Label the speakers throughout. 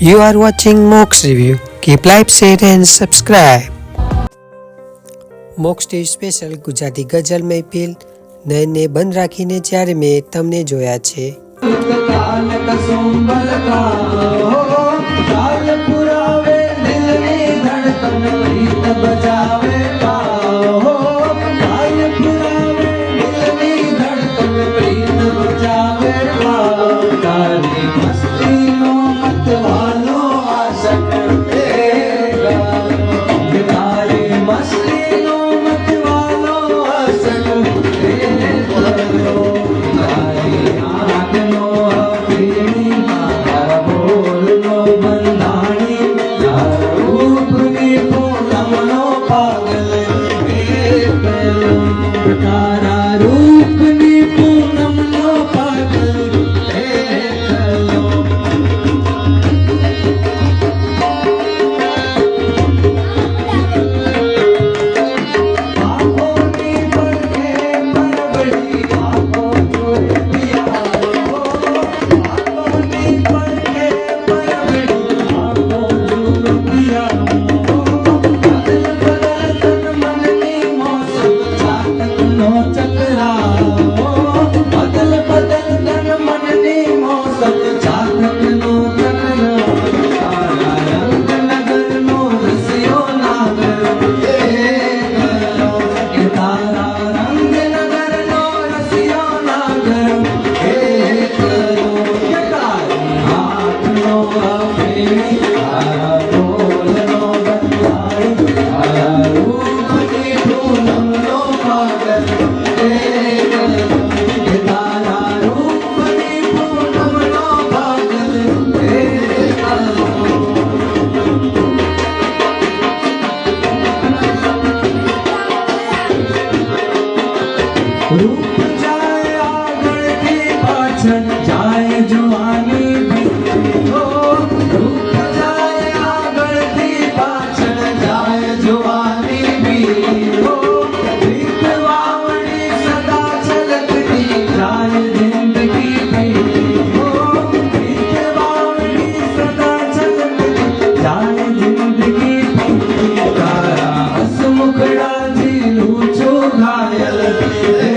Speaker 1: You are watching Mox Review. Keep like, share and subscribe. Mox TV special Gujarati ગઝલ મહેફિલ નયનને બંધ રાખીને જ્યારે મેં તમને જોયા છે
Speaker 2: કાલ પુરાવે દિલની ધડકન قلبي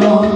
Speaker 2: Lord.